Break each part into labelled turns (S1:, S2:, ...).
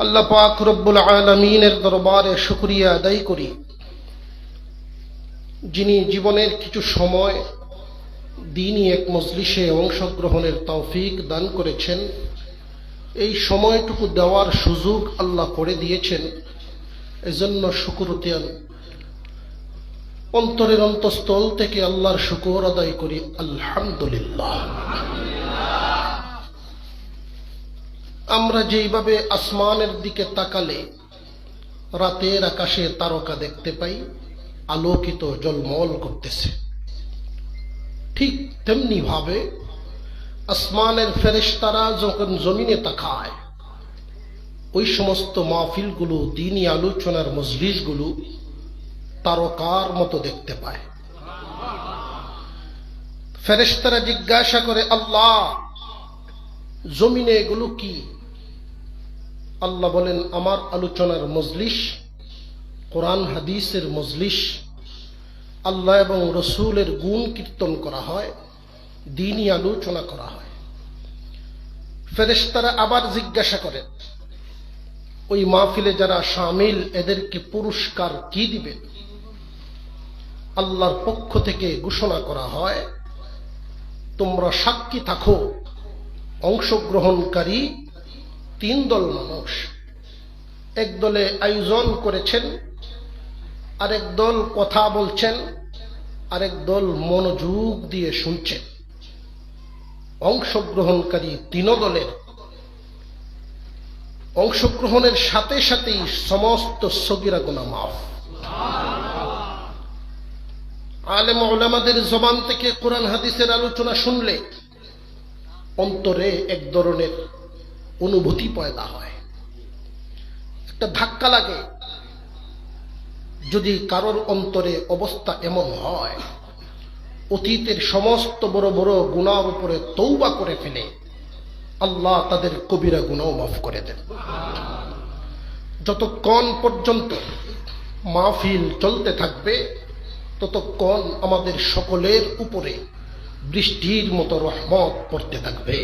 S1: আল্লাহ পাক রব্বুল আলমিনের দরবারে শুক্রিয়া আদায় করি। যিনি জীবনের কিছু সময় দিনই এক মজলিসে অংশগ্রহণের তৌফিক দান করেছেন, এই সময়টুকু দেওয়ার সুযোগ আল্লাহ করে দিয়েছেন। এজন্য শুকুরতিয়ান অন্তরের অন্তঃস্থল থেকে আল্লাহর শুকুর আদায় করি। আলহামদুলিল্লাহ। আমরা যেইভাবে আসমানের দিকে তাকালে, রাতের আকাশে তারকা দেখতে পাই, আলোকিত জলমল করতেছে। ঠিক তেমনি ভাবে আসমানের ফেরেশতারা যখন জমিনে তাকায়, ওই সমস্ত মাহফিলগুলো দিনই আলোচনার মজলিসগুলো তারকার মতো দেখতে পায়। ফেরেশতারা জিজ্ঞাসা করে, আল্লাহ জমিনে এগুলো কি? আল্লাহ বলেন, আমার আলোচনার মজলিস, কোরআন হাদিসের মজলিস, আল্লাহ এবং রসুলের গুণ কীর্তন করা হয়, দিনই আলোচনা করা হয়। ফেরেশতারা আবার জিজ্ঞাসা করেন, ওই মাহফিলে যারা সামিল, এদেরকে পুরস্কার কি দিবেন? আল্লাহর পক্ষ থেকে ঘোষণা করা হয়, তোমরা সাক্ষী থাকো। অংশগ্রহণকারী তিন দল মানুষ। এক দলে আয়োজন করেছেন, আরেক দল কথা বলছেন, আরেক দল মনোযোগ দিয়ে শুনছেন। অংশগ্রহণকারী তিন দলের। অংশগ্রহণের সাথে সাথেই সমস্ত সগিরা গোনা মাফ। আলেম ওলামাদের জবান থেকে কোরআন হাদিসের আলোচনা শুনলে অন্তরে এক ধরনের অনুভূতি পয়দা হয়। একটা ধাক্কা লাগে। যদি কারোর অন্তরে অবস্থা এমন হয়, অতীতের সমস্ত বড় বড় গুণার উপরে তৌবা করে ফেলে, আল্লাহ তাদের কবিরা গুণাও মাফ করে দেন। যতক্ষণ পর্যন্ত মাহফিল চলতে থাকবে, ততক্ষণ আমাদের সকলের উপরে বৃষ্টির মতো রহমত পড়তে থাকবে।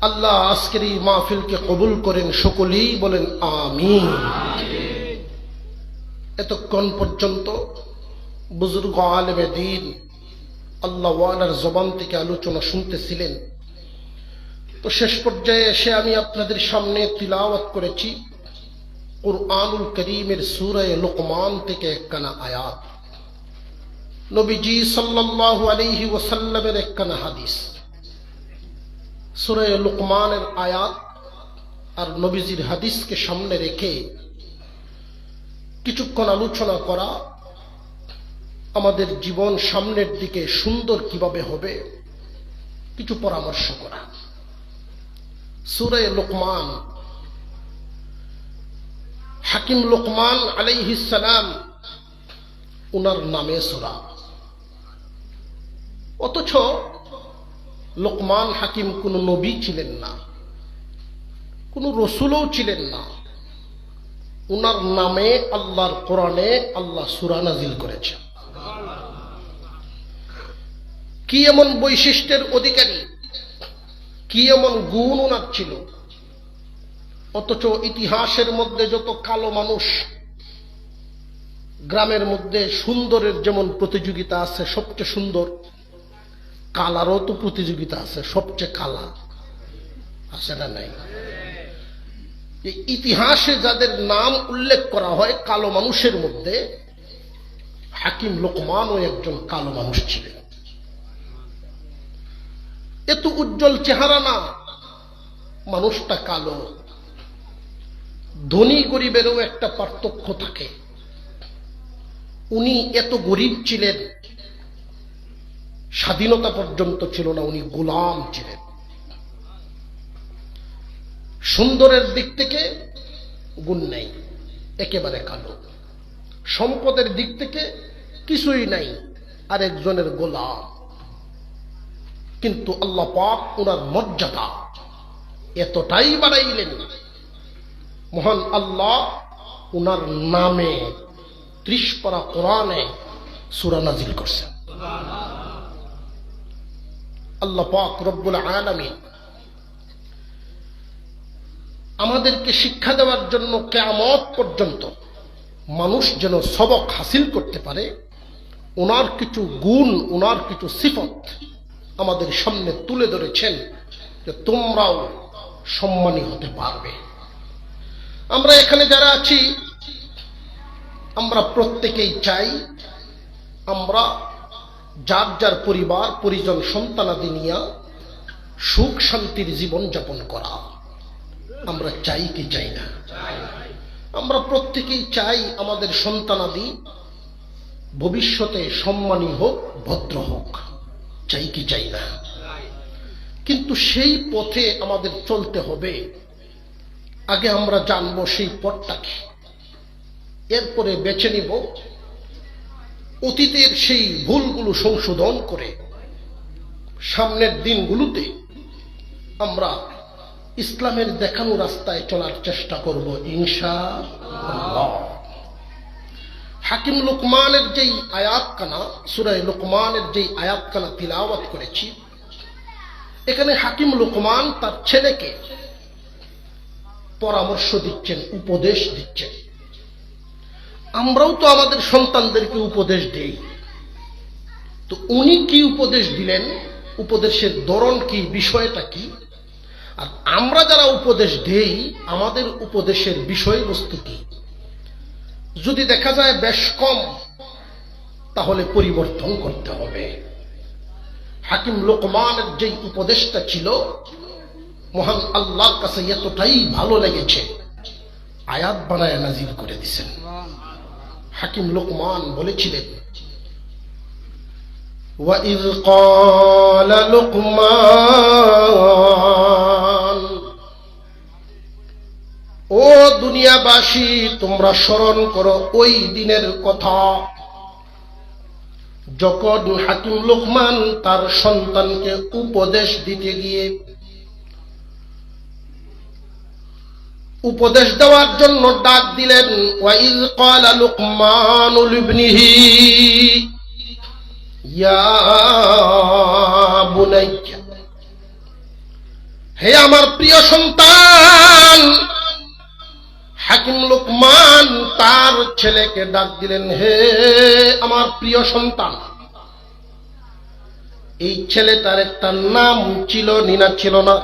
S1: আল্লাহ আজকের এই মাহফিলকে কবুল করেন, সকলেই বলেন আমি এতক্ষণ পর্যন্ত বুজুর্গ আলেমে দিন আল্লাহ ওয়ালার জবান থেকে আলোচনা শুনতেছিলেন। তো শেষ পর্যায়ে এসে আমি আপনাদের সামনে তিলাওয়াত করেছি। কুরআনুল করিমের সুরায় লোকমান থেকে একখানা আয়াত। নবীজি সাল্লাল্লাহু আলাইহি ওয়াসাল্লামের একখানা হাদিস। সুরে লোকমানের আয়াত আর নবীজির হাদিসকে সামনে রেখে কিছুক্ষণ আলোচনা করা আমাদের জীবন সামনের দিকে সুন্দর কীভাবে হবে, কিছু পরামর্শ করা। সুরে লোকমান, হাকিম লোকমান আলাইহিসালাম উনার নামে সুরা। অথচ লোকমান হাকিম কোন নবী ছিলেন না, কোন রসুলও ছিলেন না। উনার নামে আল্লাহর কোরআনে আল্লাহ সুরা নাজিল করেছেন। কি এমন বৈশিষ্ট্যের অধিকারী? কি এমন গুণ ওনার ছিল? অথচ ইতিহাসের মধ্যে যত কালো মানুষ, গ্রামের মধ্যে সুন্দরের যেমন প্রতিযোগিতা আছে, সবচেয়ে সুন্দর কালারও তো প্রতিযোগিতা আছে, সবচেয়ে কালা আছে না নাই। ইতিহাসে যাদের নাম উল্লেখ করা হয় কালো মানুষের মধ্যে, হাকিম লোকমানও একজন কালো মানুষ ছিলেন। এত উজ্জ্বল চেহারা না, মানুষটা কালো। ধনী গরিবেরও একটা পার্থক্য থাকে। উনি এত গরিব ছিলেন স্বাধীনতা পর্যন্ত ছিল না, উনি গোলাম ছিলেন। সুন্দরের দিক থেকে গুণ নেই, একেবারে কালো। সম্পদের দিক থেকে কিছুই নাই, আরেকজনের গোলাম। কিন্তু আল্লাহ পাক ওনার মর্যাদা এতটাই বাড়াইলেন, মহান আল্লাহ ওনার নামে ত্রিশ পারা কোরআনে সুরা নাজিল করছেন। আল্লাহ পাক রব্বুল আলামিন আমাদেরকে শিক্ষা দেওয়ার জন্য কেয়ামত পর্যন্ত মানুষ যেন সবক হাসিল করতে পারে, ওনার কিছু গুণ, ওনার কিছু সিফত আমাদের সামনে তুলে ধরেছেন যে তোমরাও সম্মানী হতে পারবে। আমরা এখানে যারা আছি, আমরা প্রত্যেকেই চাই আমরা যার যার পরিবার, পরিজন, সন্তানাদি নিয়ে সুখ শান্তির জীবন যাপন করা। আমরা চাই কি চাই না? আমরা প্রত্যেকেই চাই আমাদের সন্তানাদি ভবিষ্যতে সম্মানী হোক, ভদ্র হোক। চাই কি চাই না? কিন্তু সেই পথে আমাদের চলতে হবে। আগে আমরা জানব সেই পথটাকে। এরপরে বেছে নিব। অতীতের সেই ভুলগুলো সংশোধন করে সামনের দিনগুলোতে আমরা ইসলামের দেখানো রাস্তায় চলার চেষ্টা করব ইনশা হাকিম লোকমানের যেই আয়াত কানা সুরায় লোকমানের যেই আয়াত কানা তিলাওয়াত করেছি, এখানে হাকিম লোকমান তার ছেলেকে পরামর্শ দিচ্ছেন, উপদেশ দিচ্ছেন। আমরাও তো আমাদের সন্তানদেরকে উপদেশ দেই। তো উনি কি উপদেশ দিলেন? উপদেশের ধরন কি? বিষয়টা কি? আর আমরা যারা উপদেশ দেই, আমাদের উপদেশের বিষয়বস্তু কি? যদি দেখা যায় বেশ কম, তাহলে পরিবর্তন করতে হবে। হাকিম লোকমানের যেই উপদেশটা ছিল, মহান আল্লাহর কাছে এতটাই ভালো লেগেছে, আয়াত বানায় নাজির করে দিছেন। হাকিম লোকমান বলেছিলেন وَإِذْ قَالَ لُقْمَانُ ও দুনিয়াবাসী তোমরা স্মরণ করো ওই দিনের কথা যখন হাকিম লোকমান তার সন্তানকে উপদেশ দিতে গিয়ে উপদেশ দেওয়ার জন্য ডাক দিলেন, ওয়াইজ ইয়া হে আমার প্রিয় সন্তান, হাকিম লোকমান তার ছেলেকে ডাক দিলেন, হে আমার প্রিয় সন্তান, এই ছেলেটার একটা নাম ছিল, নিনা ছিল না।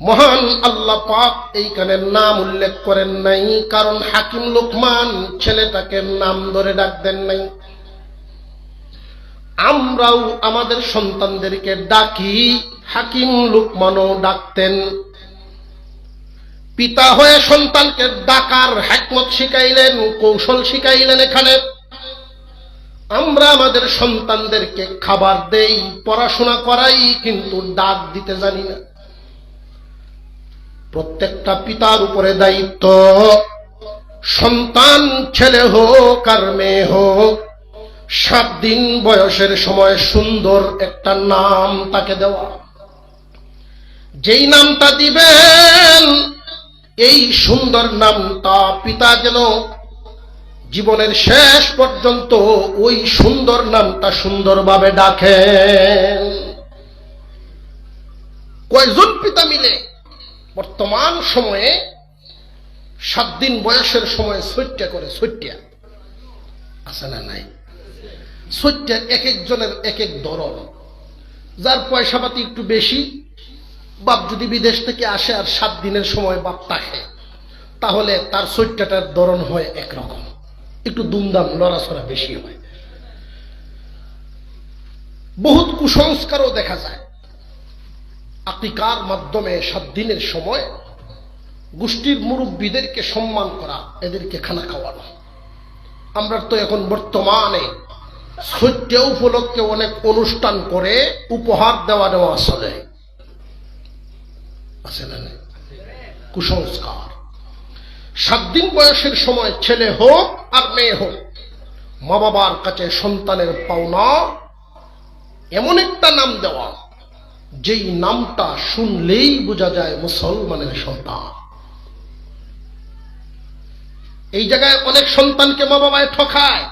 S1: মহান আল্লাহ পাক এইখানে নাম উল্লেখ করেন নাই, কারণ হাকিম লোকমান ছেলেটাকে নাম ধরে ডাক দেন নাই। আমরাও আমাদের সন্তানদেরকে ডাকি, হাকিম লোকমানও ডাকতেন। পিতা হয়ে সন্তানকে ডাকার হ্যাকমত শিখাইলেন, কৌশল শিখাইলেন এখানে। আমরা আমাদের সন্তানদেরকে খাবার দেই, পড়াশোনা করাই, কিন্তু ডাক দিতে জানি না। প্রত্যেকটা পিতার উপরে দায়িত্ব। সন্তান ছেলে হোক আর মেয়ে হোক, সাত দিন বয়সের সময় সুন্দর একটা নাম তাকে দেওয়া। যেই নামটা দিবেন, এই সুন্দর নামটা পিতা যেন জীবনের শেষ পর্যন্ত ওই সুন্দর নামটা সুন্দরভাবে ডাকেন। কয়জন পিতা মিলে? বর্তমান সময়ে সাত দিন বয়সের সময় সৈত্যা করে সৈত্যা। আছে না নাই? সৈত্যের এক একজনের এক এক ধরন। যার পয়সা পাতি একটু বেশি, বাপ যদি বিদেশ থেকে আসে আর সাত দিনের সময় বাপ তাকে তাহলে তার সৈত্যটার ধরন হয় একরকম। একটু দুমদাম লড়াছড়া বেশি হয়। বহুত কুসংস্কারও দেখা যায়। আকিকার মাধ্যমে সাত দিনের সময় গোষ্ঠীর মুরব্বীদেরকে সম্মান করা, এদেরকে খানা খাওয়ানো। আমরা তো এখন বর্তমানে সত্য উপলক্ষে অনেক অনুষ্ঠান করে উপহার দেওয়া দেওয়া চলে কুসংস্কার। সাত দিন বয়সের সময় ছেলে হোক আর মেয়ে হোক মা বাবার কাছে সন্তানের পাওনা এমন একটা নাম দেওয়া। যেই নামটা শুনলেই বোঝা যায় মুসলমানের সন্তান। এই জায়গায় অনেক সন্তানকে মা বাবায় ঠকায়।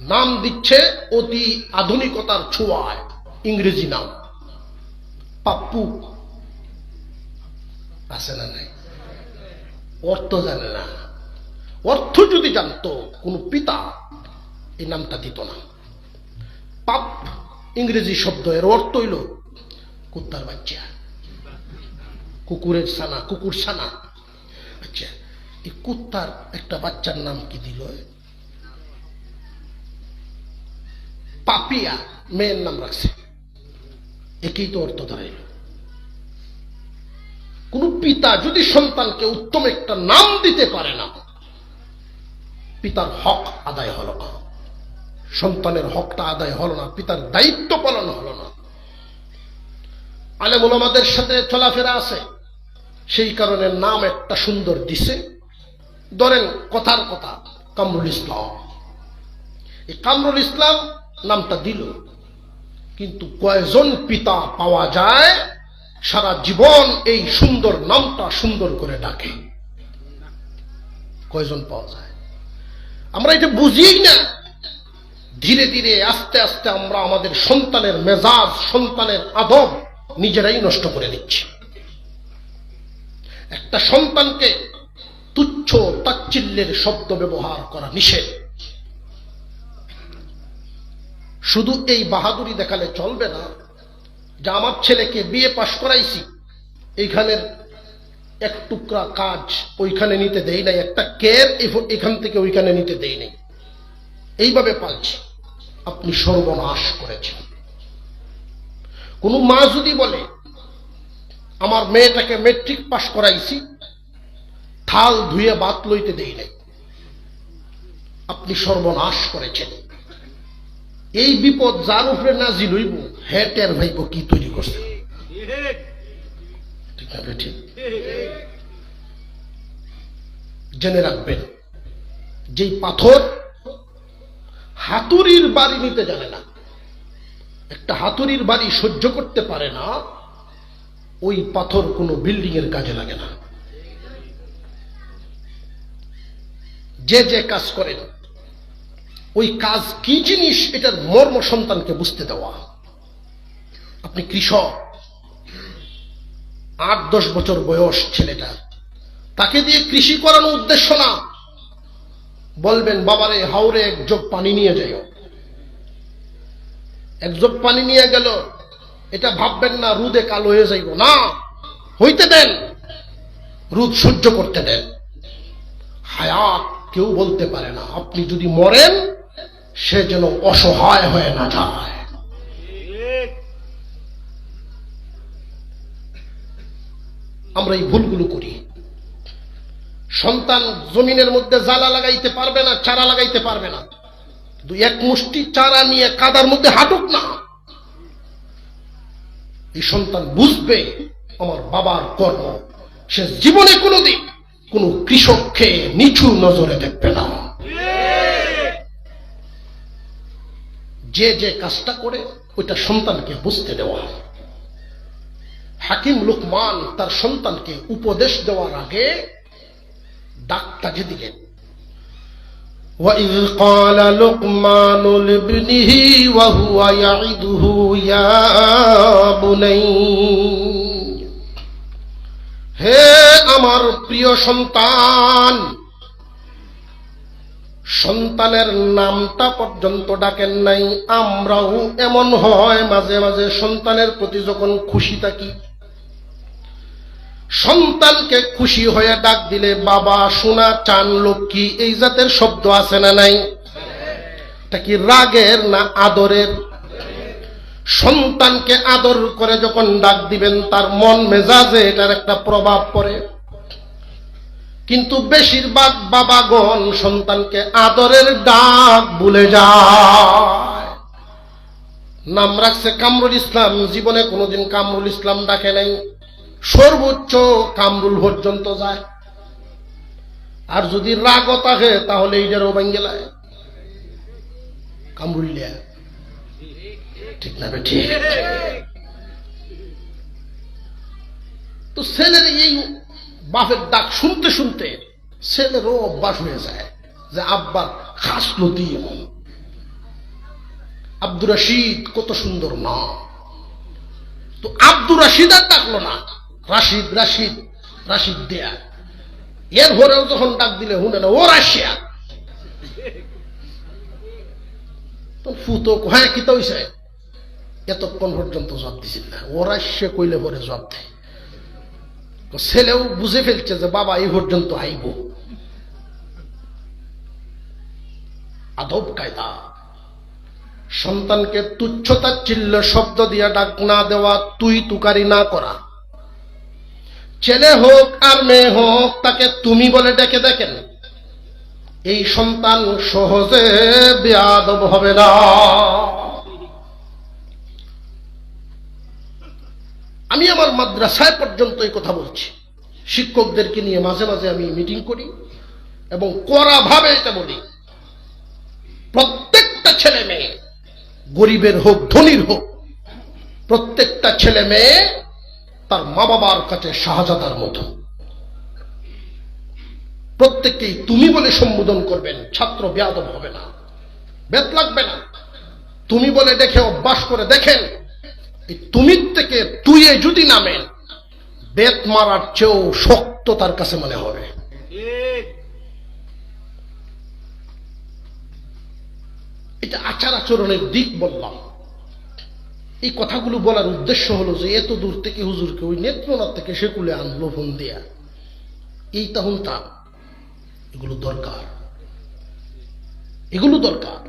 S1: নাম দিচ্ছে অতি আধুনিকতার ছোঁয়ায়, ইংরেজি নাম। পাপ্পু। আছে না নাই? অর্থ জানে না। অর্থ যদি জানতো, কোন পিতা এই নামটা দিত না। পাপ ইংরেজি শব্দ এর অর্থ হইল কুত্তার বাচ্চা। কুকুরের সানা কুকুর সানা আচ্ছা এই কুত্তার একটা বাচ্চার নাম কি দিল? পাপিয়া, মেয়ের নাম রাখছে। একই তো অর্থ দাঁড়াইল কোন পিতা যদি সন্তানকে উত্তম একটা নাম দিতে পারে না, পিতার হক আদায় হলো না। সন্তানের হকটা আদায় হলো না, পিতার দায়িত্ব পালন হলো না। আলেমুল আমাদের সাথে চলাফেরা আছে। সেই কারণে নাম একটা সুন্দর দিছে। ধরেন, কথার কথা, কামরুল ইসলাম। এই কামরুল ইসলাম নামটা দিল। কিন্তু কয়জন পিতা পাওয়া যায়, সারা জীবন এই সুন্দর নামটা সুন্দর করে ডাকে। কয়জন পাওয়া যায়? আমরা এটা বুঝি না। ধীরে ধীরে আস্তে আস্তে আমরা আমাদের সন্তানের মেজাজ, সন্তানের আদব নিজেরাই নষ্ট করে দিচ্ছি একটা সন্তানকে তুচ্ছ তাচ্ছিল্যের শব্দ ব্যবহার করা নিষেধ। শুধু এই বাহাদুরি দেখালে চলবে না, যে আমার ছেলেকে বিয়ে পাশ করাইছি, এইখানের এক টুকরা কাজ ওইখানে নিতে দেই নাই, একটা কের এখান থেকে ওইখানে নিতে দেই নাই। এইভাবে পালছি। আপনি সর্বনাশ করেছেন। কোন মা যদি বলে, আমার মেয়েটাকে মেট্রিক পাশ করাইছি, থাল ধুয়ে বাত লইতে দেই নাই। আপনি সর্বনাশ করেছেন। এই বিপদ যার উপরে নাজি লইব হ্যাঁ ভাইব কি তৈরি করছে? জেনে রাখবেন, যেই পাথর হাতুড়ির বাড়ি নিতে জানে না। একটা হাতুড়ির বাড়ি সহ্য করতে পারে না, ওই পাথর কোনো বিল্ডিং এর কাজে লাগে না। যে যে কাজ করেন, ওই কাজ কি জিনিস এটার মর্ম সন্তানকে বুঝতে দেওয়া? আপনি কৃষক, আট দশ বছর বয়স ছেলেটা, তাকে দিয়ে কৃষি করানো উদ্দেশ্য না। বলবেন, বাবারে, হাওরে এক যোগ পানি নিয়ে যাই এক যোগ পানি নিয়ে গেল। এটা ভাববেন না, রুদে কালো হয়ে যাইব। না, হইতে দেন। রুদ সহ্য করতে দেন। হায়াত কেউ বলতে পারে না, আপনি যদি মরেন, সে যেন অসহায় হয়ে না যায়। আমরা এই ভুলগুলো করি। সন্তান জমিনের মধ্যে জ্বালা লাগাইতে পারবে না, চারা লাগাইতে পারবে না। দুই এক মুষ্টি চারা নিয়ে কাদার মধ্যে হাঁটুক না। এই সন্তান বুঝবে আমার বাবার কর্ম। সে জীবনে কোনোদিন কোন কৃষককে নিচু নজরে দেখবে না। যে যে কাজটা করে, ওইটা সন্তানকে বুঝতে দেওয়া। হাকিম লুকমান তার সন্তানকে উপদেশ দেওয়ার আগে ডাকটা যে দিলেন
S2: وإذ قال لقمان لابنه وهو يعده يا بني
S1: হে আমার প্রিয় সন্তান সন্তানের নামটা পর্যন্ত ডাকেন নাই আমরাও এমন হয় মাঝে মাঝে সন্তানের প্রতি যখন খুশি থাকি সন্তানকে খুশি হয়ে ডাক দিলে, বাবা সোনা চান, লক্ষ্মী, এই জাতের শব্দ আছে না নাই? এটা কি রাগের না আদরের? সন্তানকে আদর করে যখন ডাক দিবেন, তার মন মেজাজে এটার একটা প্রভাব পড়ে। কিন্তু বেশিরভাগ বাবাগণ সন্তানকে আদরের ডাক ভুলে যায়। নাম রাখছে কামরুল ইসলাম। জীবনে কোনোদিন কামরুল ইসলাম ডাকে নাই। সর্বোচ্চ কামরুল পর্যন্ত যায়। আর যদি রাগ থাকে, তাহলে এইটারও বাঙ্গেলায় কামরুলিয়া ঠিক না ঠিক। তো ছেলের এই বাপের ডাক শুনতে শুনতে ছেলেরও অভ্যাস হয়ে যায় যে আব্বার খাস নদী এমন? আব্দুর রশিদ কত সুন্দর নাম তো আব্দুর রাশিদ আর ডাকলো না। রাশিদ রাশিদ রাশিদ দেয়া। এর ভরেও যখন ডাক দিলে, হুনে না ও রাশিয়া ফুতো হ্যাঁ কি তো হইছে? এতক্ষণ পর্যন্ত জবাব দিছিল না। ও রাশিয়া কইলে পরে জবাব দেয়। ছেলেও বুঝে ফেলছে যে বাবা এই পর্যন্ত আইব। আদব কায়দা। সন্তানকে তুচ্ছতার চিল্ল শব্দ দিয়া ডাক না দেওয়া, তুই তুকারি না করা। ছেলে হোক আর মেয়ে হোক, তাকে তুমি বলে ডেকে দেখেন। এই সন্তান সহজে বেয়াদব হবে না। আমি আমার মাদ্রাসায় পর্যন্ত এই কথা বলছি। শিক্ষকদেরকে নিয়ে মাঝে মাঝে আমি মিটিং করি এবং কড়া ভাবে এটা বলি। প্রত্যেকটা ছেলে মেয়ে গরিবের হোক, ধনীর হোক, প্রত্যেকটা ছেলে মেয়ে তার মা বাবার কাছে শাহজাদার মতো। প্রত্যেককেই তুমি বলে সম্বোধন করবেন, ছাত্র বেয়াদব হবে না। বেত লাগবে না। তুমি বলে দেখে অভ্যাস করে দেখেন এই তুমির থেকে তুইয়ে যদি নামেন বেত মারার চেয়েও শক্ত তার কাছে মনে হবে। এটা আচার আচরণের দিক বললাম। এই কথাগুলো বলার উদ্দেশ্য হলো যে এত দূর থেকে হুজুরকে ওই নেত্রনাথ থেকে সেকুলে আনলো ফোন দেয়া। এই তখন তা এগুলো দরকার। এগুলো দরকার।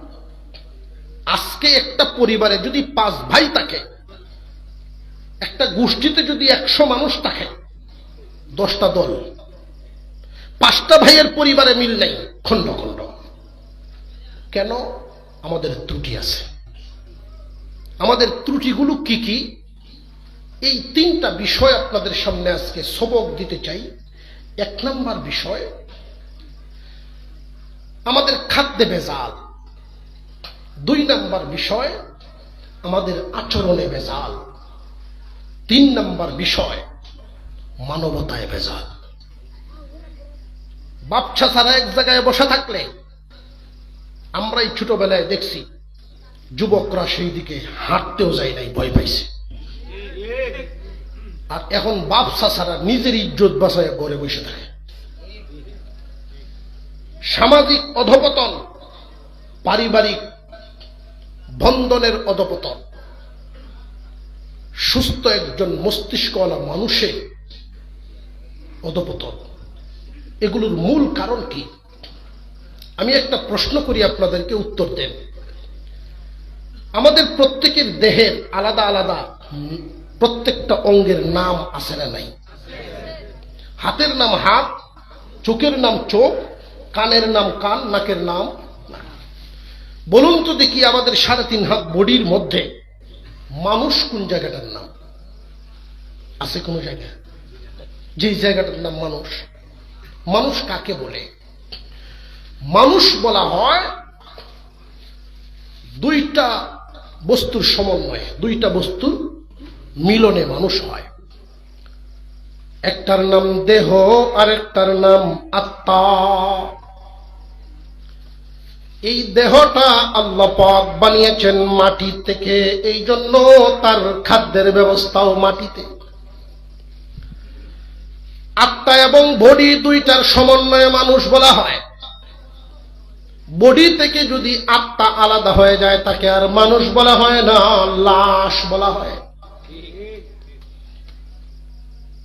S1: আজকে একটা পরিবারে যদি পাঁচ ভাই থাকে, একটা গোষ্ঠীতে যদি একশো মানুষ থাকে, দশটা দল, পাঁচটা ভাইয়ের পরিবারে মিল নেই, খণ্ড খণ্ড। কেন? আমাদের ত্রুটি আছে। আমাদের ত্রুটিগুলো কি কি? এই তিনটা বিষয় আপনাদের সামনে আজকে সবক দিতে চাই। এক নম্বর বিষয়, আমাদের খাদ্যে ভেজাল। দুই নম্বর বিষয়, আমাদের আচরণে ভেজাল। তিন নম্বর বিষয়, মানবতায় ভেজাল। বাপছা ছাড়া এক জায়গায় বসে থাকলে আমরা এই ছোটবেলায় দেখছি যুবকরা সেই দিকে হাঁটতেও যায় নাই, ভয় পাইছে। আর এখন বাপসা ছাড়া নিজের ইজ্জত বাঁচায় ঘরে বসে থাকে। সামাজিক অধপতন, পারিবারিক বন্ধনের অধপতন, সুস্থ একজন মস্তিষ্কওয়ালা মানুষের অধপতন। এগুলোর মূল কারণ কি? আমি একটা প্রশ্ন করি আপনাদেরকে উত্তর দেন। আমাদের প্রত্যেকের দেহের আলাদা আলাদা, প্রত্যেকটা অঙ্গের নাম আছে না নাই? হাতের নাম হাত, চোখের নাম চোখ, কানের নাম কান, নাকের নাম। বলুন তো দেখি আমাদের সাড়ে তিন হাত বডির মধ্যে মানুষ কোন জায়গাটার নাম? আছে কোন জায়গা? যে জায়গাটার নাম মানুষ। মানুষ কাকে বলে? মানুষ বলা হয় দুইটা বস্তুর সমন্বয়ে, দুইটা বস্তুর মিলনে মানুষ হয়। একটার নাম দেহ আর একটার নাম আত্মা। এই দেহটা আল্লাহ পাক বানিয়েছেন মাটি থেকে এই জন্য তার খাদ্যের ব্যবস্থাও মাটিতে। আত্মা এবং বডি দুইটার সমন্বয়ে মানুষ বলা হয়। বডি থেকে যদি আত্মা আলাদা হয়ে যায়, তাকে আর মানুষ বলা হয় না, লাশ বলা হয়।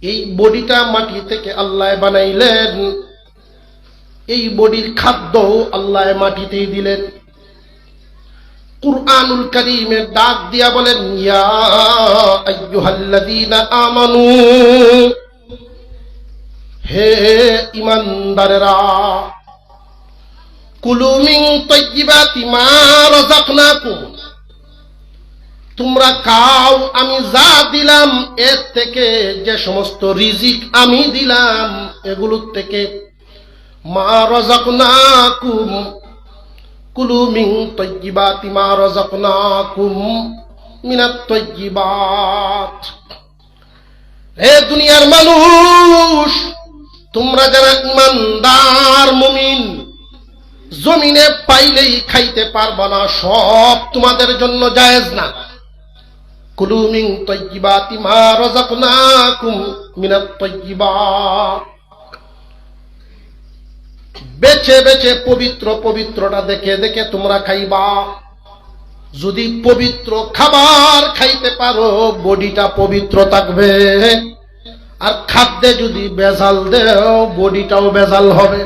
S1: এই বডিটা মাটি থেকে আল্লাহ বানাইলেন। এই বডির খাদ্য আল্লাহ মাটিতেই দিলেন। কুরআনুল করিমের ডাক দিয়া বলেন আমানু, হে ইমানদারেরা তোমরা খাও, আমি যা দিলাম, এর থেকে যে সমস্ত রিজিক আমি দিলাম, এগুলোর থেকে। মা রাযাকনাকুম কুলু মিন তাইয়্যিবাতি মা রাযাকনাকুম মিনাত তাইয়্যিবাত হে দুনিয়ার মানুষ, তোমরা যারা ইমানদার মুমিন জমিনে পাইলেই খাইতে পারবা না, সব তোমাদের জন্য জায়েজ না। কুলু মিন তয়্যিবাতি মা রাযাকনাকুম মিনাত তয়্যিবাত বেছে বেছে পবিত্র পবিত্রটা দেখে দেখে তোমরা খাইবা। যদি পবিত্র খাবার খাইতে পারো, বডিটা পবিত্র থাকবে। আর খাদ্যে যদি বেজাল দেও, বডিটাও বেজাল হবে।